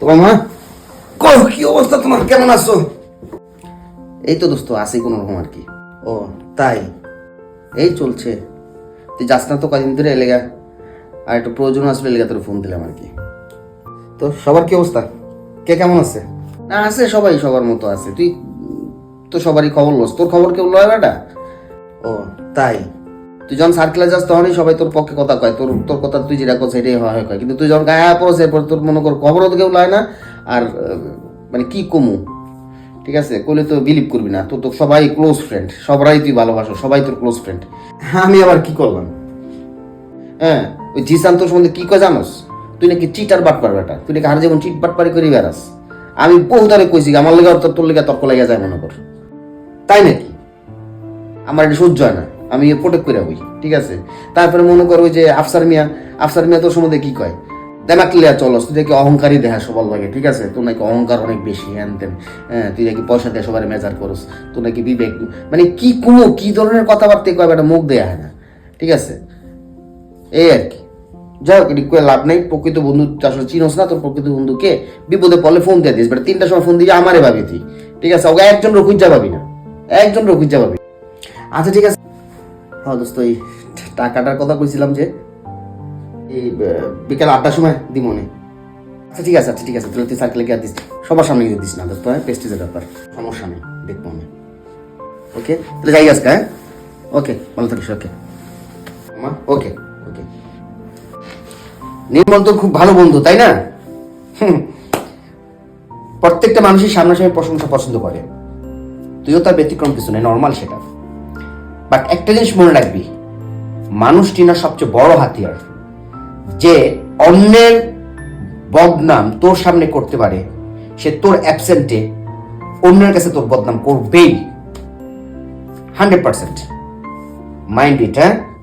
তোমার মা? কই কি অবস্থা তোমার? কেমন আছো? এই তো দোস্ত, আছি কোনো রকম আর কি। ও, তাই? এই চলছে। তুই যাস না তো কদিন ধরে এলেগা। আর একটু প্রয়োজন আসলে এলেগা তোর ফোন দিলাম আর কি। তো সবার কি অবস্থা? কে কেমন আছে? না, আছে সবাই সবার মতো আছে। তুই তো সবারই খবর লোস। তোর খবর কেউ লয় ও, তাই। তুই যখন সার্কেলে যাস তখনই সবাই তোর পক্ষে কথা কয়। তোর তোর কথা তুই যেটা কর সেটাই হয় কয়। কিন্তু তুই যখন গায়ে পড়ছে এরপর তোর মনে কর খবরও কেউ লয় না। আর মানে কি কমু? ঠিক আছে? কইলে তো বিলিভ করবি না। তোর তো সবাই ক্লোজ ফ্রেন্ড সবাই তুই ভালোবাসো। সবাই তোর ক্লোজ ফ্রেন্ড আমি আবার কি করলাম? হ্যাঁ ওই জিসান তোর সম্বন্ধে কি কয় জানোস? তুই নাকি চিটার বাট পার বেটা। তুই নাকি হার যেমন চিট বাট পারি করি বেড়াস। আমি বহুতারে কইছি আমার লেগে তোর তোর লেগে তর্ক লেগে যায় মনে কর। তাই নাকি? আমার এটা সহ্য হয় না। আমি প্রোটেক্ট করে বই ঠিক আছে? তারপরে মনে করো যে আফসার মিয়া আফসার মিয়া তোর সম্বন্ধে কি কয়? দেমাক লিয়া চলস, তুই দেখি অহংকারী দেখা সবার লাগে, ঠিক আছে? তোর নাকি অহংকার অনেক বেশি, হ্যান তেন হ্যাঁ তুই নাকি পয়সা দিয়ে সবার মেজার করস, তোর নাকি বিবেক মানে কি কুমো কি ধরনের কথাবার্তা কয় একটা মুখ দেয়া হয় না, ঠিক আছে? এই আর কি। যাই হোক, এটি লাভ নাই, প্রকৃত বন্ধু আসলে চিনোস না, তোর প্রকৃত বন্ধুকে বিপদে পড়লে ফোন দিয়ে দিস, বাট, তিনটার সময় ফোন দিয়ে আমারে ভাবি তুই, ঠিক আছে? ওকে একজন রকুজ্জা পাবি না, একজন রকুজ্জা পাবি আচ্ছা ঠিক আছে। হ্যাঁ দোস্ত, এই টাকাটার কথা কইছিলাম যে, এই বিকাল আটটার সময় দি মনে আচ্ছা ঠিক আছে আচ্ছা ঠিক আছে, তুই সার্কেলে গিয়ে দিস সবার সামনে গিয়ে দিস না দোস্ত হ্যাঁ? প্রেস্টিজের ব্যাপার। সমস্যা নেই, দেখব আমি। ওকে তাহলে যাই আজকে হ্যাঁ? ওকে ভালো থাকিস ওকে মা ওকে ওকে নির্মল তো খুব ভালো বন্ধু, তাই না। প্রত্যেকটা মানুষই সামনাসামনি প্রশংসা পছন্দ করে। তুইও তার ব্যতিক্রম কিছু নেই নর্মাল সেটা। বাট একটা জিনিস মনে রাখবি মানুষটি না সবচেয়ে বড় হাতিয়ার। যে অন্যের বদনাম তোর সামনে করতে পারে, সে তোর অ্যাবসেন্টে অন্যের কাছে তোর বদনাম করবেই। হান্ড্রেড পার্সেন্ট মাইন্ড ইট হ্যাঁ?